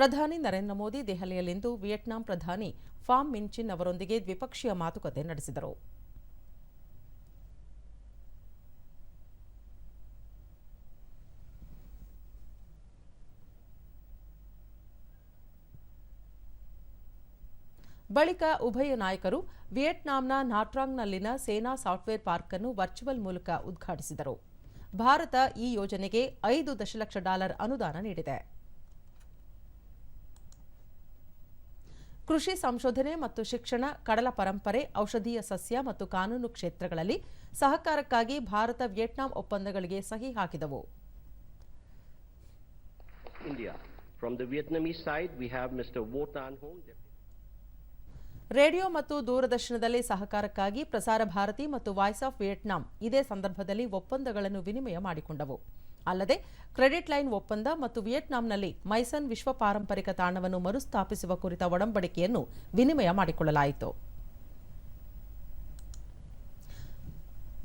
ಪ್ರಧಾನಿ ನರೇಂದ್ರ ಮೋದಿ ದೆಹಲಿಯಲ್ಲಿಂದು ವಿಯೆಟ್ನಾಂ ಪ್ರಧಾನಿ ಫಾಮ್ ಮಿನ್ಚಿನ್ ಅವರೊಂದಿಗೆ ದ್ವಿಪಕ್ಷೀಯ ಮಾತುಕತೆ ನಡೆಸಿದರು. ಬಳಿಕ ಉಭಯ ನಾಯಕರು ವಿಯೆಟ್ನಾಂನ ನಾಟ್ರಾಂಗ್ನಲ್ಲಿನ ಸೇನಾ ಸಾಫ್ಟ್ವೇರ್ ಪಾರ್ಕ್ ಅನ್ನು ವರ್ಚುವಲ್ ಮೂಲಕ ಉದ್ಘಾಟಿಸಿದರು. ಭಾರತ ಈ ಯೋಜನೆಗೆ ಐದು ದಶಲಕ್ಷ ಡಾಲರ್ ಅನುದಾನ ನೀಡಿದೆ. ಕೃಷಿ ಸಂಶೋಧನೆ ಮತ್ತು ಶಿಕ್ಷಣ ಕಡಲ ಪರಂಪರೆ ಔಷಧೀಯ ಸಸ್ಯ ಮತ್ತು ಕಾನೂನು ಕ್ಷೇತ್ರಗಳಲ್ಲಿ ಸಹಕಾರಕ್ಕಾಗಿ ಭಾರತ ವಿಯೆಟ್ನಾಂ ಒಪ್ಪಂದಗಳಿಗೆ ಸಹಿ ಹಾಕಿದವು. ರೇಡಿಯೋ ಮತ್ತು ದೂರದರ್ಶನದಲ್ಲಿ ಸಹಕಾರಕ್ಕಾಗಿ ಪ್ರಸಾರ ಭಾರತಿ ಮತ್ತು ವಾಯ್ಸ್ ಆಫ್ ವಿಯೆಟ್ನಾಂ ಇದೇ ಸಂದರ್ಭದಲ್ಲಿ ಒಪ್ಪಂದಗಳನ್ನು ವಿನಿಮಯ ಮಾಡಿಕೊಂಡವು. ಅಲ್ಲದೆ ಕ್ರೆಡಿಟ್ ಲೈನ್ ಒಪ್ಪಂದ ಮತ್ತು ವಿಯೆಟ್ನಾಂನಲ್ಲಿ ಮೈಸನ್ ವಿಶ್ವ ಪಾರಂಪರಿಕ ತಾಣವನ್ನು ಮರುಸ್ಥಾಪಿಸುವ ಕುರಿತ ಒಡಂಬಡಿಕೆಯನ್ನು ವಿನಿಮಯ ಮಾಡಿಕೊಳ್ಳಲಾಯಿತು.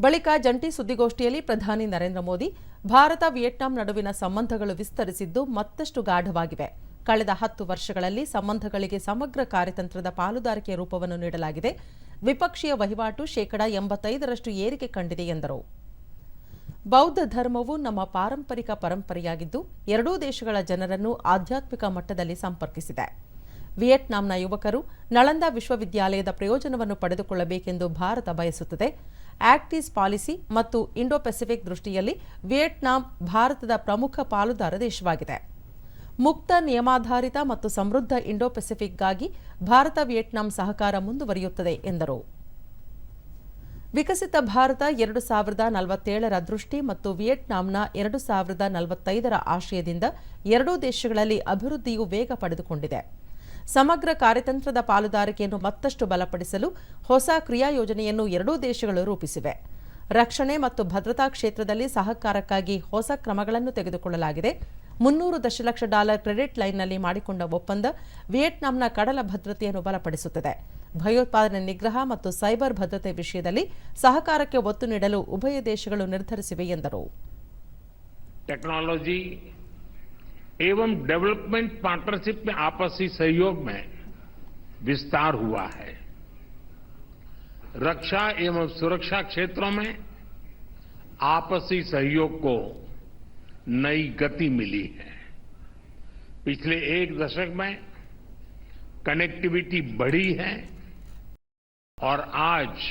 ಬಳಿಕ ಜಂಟಿ ಸುದ್ದಿಗೋಷ್ಠಿಯಲ್ಲಿ ಪ್ರಧಾನಿ ನರೇಂದ್ರ ಮೋದಿ, ಭಾರತ ವಿಯೆಟ್ನಾಂ ನಡುವಿನ ಸಂಬಂಧಗಳು ವಿಸ್ತರಿಸಿದ್ದು ಮತ್ತಷ್ಟು ಗಾಢವಾಗಿವೆ. ಕಳೆದ ಹತ್ತು ವರ್ಷಗಳಲ್ಲಿ ಸಂಬಂಧಗಳಿಗೆ ಸಮಗ್ರ ಕಾರ್ಯತಂತ್ರದ ಪಾಲುದಾರಿಕೆಯ ರೂಪವನ್ನು ನೀಡಲಾಗಿದೆ. ದ್ವಿಪಕ್ಷೀಯ ವಹಿವಾಟು ಶೇಕಡಾ ಎಂಬತ್ತೈದರಷ್ಟು ಏರಿಕೆ ಕಂಡಿದೆ ಎಂದರು. ಬೌದ್ಧ ಧರ್ಮವು ನಮ್ಮ ಪಾರಂಪರಿಕ ಪರಂಪರೆಯಾಗಿದ್ದು ಎರಡೂ ದೇಶಗಳ ಜನರನ್ನು ಆಧ್ಯಾತ್ಮಿಕ ಮಟ್ಟದಲ್ಲಿ ಸಂಪರ್ಕಿಸಿದೆ. ವಿಯೆಟ್ನಾಂನ ಯುವಕರು ನಳಂದ ವಿಶ್ವವಿದ್ಯಾಲಯದ ಪ್ರಯೋಜನವನ್ನು ಪಡೆದುಕೊಳ್ಳಬೇಕೆಂದು ಭಾರತ ಬಯಸುತ್ತದೆ. ಆಕ್ಟ್ ಪಾಲಿಸಿ ಮತ್ತು ಇಂಡೋ ಪೆಸಿಫಿಕ್ ದೃಷ್ಟಿಯಲ್ಲಿ ವಿಯೆಟ್ನಾಂ ಭಾರತದ ಪ್ರಮುಖ ಪಾಲುದಾರ ದೇಶವಾಗಿದೆ. ಮುಕ್ತ, ನಿಯಮಾಧಾರಿತ ಮತ್ತು ಸಮೃದ್ಧ ಇಂಡೋ ಪೆಸಿಫಿಕ್ಗಾಗಿ ಭಾರತ ವಿಯೆಟ್ನಾಂ ಸಹಕಾರ ಮುಂದುವರಿಯುತ್ತದೆ ಎಂದರು. ವಿಕಸಿತ ಭಾರತ ಎರಡು ಸಾವಿರದ ನಲವತ್ತೇಳರ ದೃಷ್ಟಿ ಮತ್ತು ವಿಯೆಟ್ನಾಂನ ಎರಡು ಸಾವಿರದ ನಲವತ್ತೈದರ ಆಶಯದಿಂದ ಎರಡೂ ದೇಶಗಳಲ್ಲಿ ಅಭಿವೃದ್ಧಿಯು ವೇಗ ಪಡೆದುಕೊಂಡಿದೆ. ಸಮಗ್ರ ಕಾರ್ಯತಂತ್ರದ ಪಾಲುದಾರಿಕೆಯನ್ನು ಮತ್ತಷ್ಟು ಬಲಪಡಿಸಲು ಹೊಸ ಕ್ರಿಯಾ ಯೋಜನೆಯನ್ನು ಎರಡೂ ದೇಶಗಳು ರೂಪಿಸಿವೆ. ರಕ್ಷಣೆ ಮತ್ತು ಭದ್ರತಾ ಕ್ಷೇತ್ರದಲ್ಲಿ ಸಹಕಾರಕ್ಕಾಗಿ ಹೊಸ ಕ್ರಮಗಳನ್ನು ತೆಗೆದುಕೊಳ್ಳಲಾಗಿದೆ. ಮುನ್ನೂರು ದಶಲಕ್ಷ ಡಾಲರ್ ಕ್ರೆಡಿಟ್ ಲೈನ್ನಲ್ಲಿ ಮಾಡಿಕೊಂಡ ಒಪ್ಪಂದ ವಿಯೆಟ್ನಾಂನ ಕಡಲ ಭದ್ರತೆಯನ್ನು ಬಲಪಡಿಸುತ್ತದೆ. ಭಯೋತ್ಪಾದನೆ ನಿಗ್ರಹ ಮತ್ತು ಸೈಬರ್ ಭದ್ರತೆ ವಿಷಯದಲ್ಲಿ ಸಹಕಾರಕ್ಕೆ ಒತ್ತು ನೀಡಲು ಉಭಯ ದೇಶಗಳು ನಿರ್ಧರಿಸಿವೆ ಎಂದರು टेक्नोलॉजी एवं डेवलपमेंट पार्टनरशिप में आपसी सहयोग में विस्तार हुआ है रक्षा एवं सुरक्षा क्षेत्रों में आपसी सहयोग को नई गति मिली है पिछले एक दशक में कनेक्टिविटी बढ़ी है और आज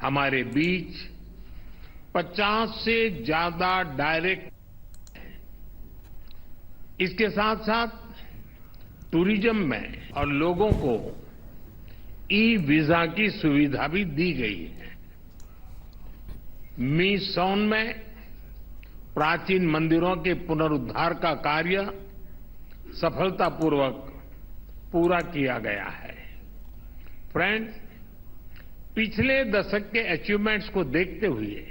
हमारे बीच 50 से ज़्यादा डायरेक्ट इसके साथ साथ टूरिज़्म में और लोगों को ई वीज़ा की सुविधा भी दी गई है। मी सोन में प्राचीन मंदिरों के पुनरुद्धार का कार्य सफलतापूर्वक पूरा किया गया है। फ्रेंड्स पिछले दशक के अचीवमेंट्स को देखते हुए,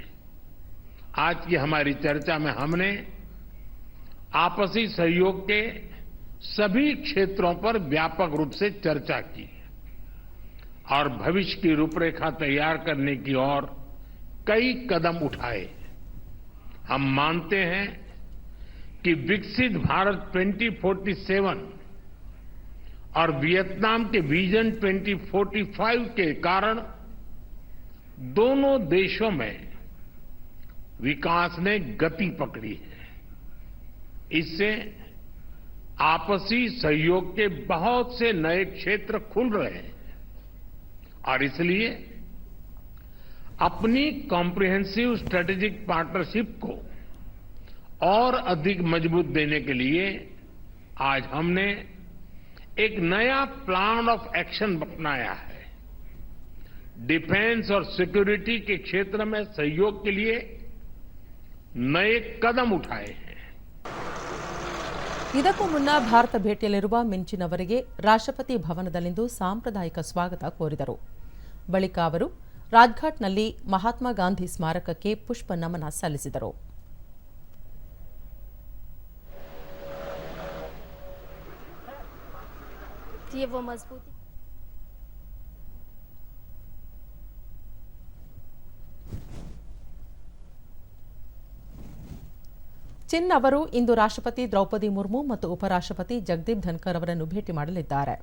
आज की हमारी चर्चा में हमने आपसी सहयोग के सभी क्षेत्रों पर व्यापक रूप से चर्चा की और भविष्य की रूपरेखा तैयार करने की ओर कई कदम उठाए। हम मानते हैं कि विकसित भारत 2047 और वियतनाम के विजन 2045 के कारण दोनों देशों में विकास ने गति पकड़ी है। इससे आपसी सहयोग के बहुत से नए क्षेत्र खुल रहे हैं। और इसलिए अपनी कॉम्प्रिहेंसिव स्ट्रेटेजिक पार्टनरशिप को और अधिक मज़बूत देने के लिए आज हमने एक नया प्लान ऑफ़ एक्शन अपनाया है। डिफेंस और सिक्योरिटी के क्षेत्र में सहयोग के लिए नए कदम उठाए हैं ಇದಕ್ಕೂ ಮುನ್ನ ಭಾರತ ಭೇಟಿಯಲ್ಲಿರುವ ಮಿಂಚಿನ್ ಅವರಿಗೆ ರಾಷ್ಟ್ರಪತಿ ಭವನದಲ್ಲಿಂದು ಸಾಂಪ್ರದಾಯಿಕ ಸ್ವಾಗತ ಕೋರಿದರು ಬಳಿಕ ಅವರು ರಾಜ್ಘಾಟ್ನಲ್ಲಿ ಮಹಾತ್ಮ ಗಾಂಧಿ ಸ್ಮಾರಕಕ್ಕೆ ಪುಷ್ಪ ನಮನ ಸಲ್ಲಿಸಿದರು ये ಚಿನ್ ಅವರು ಇಂದು ರಾಷ್ಟ್ರಪತಿ ದ್ರೌಪದಿ ಮುರ್ಮು ಮತ್ತು ಉಪರಾಷ್ಟ್ರಪತಿ ಜಗದೀಪ್ ಧನ್ಕರ್ ಅವರನ್ನು ಭೇಟಿ ಮಾಡಲಿದ್ದಾರೆ.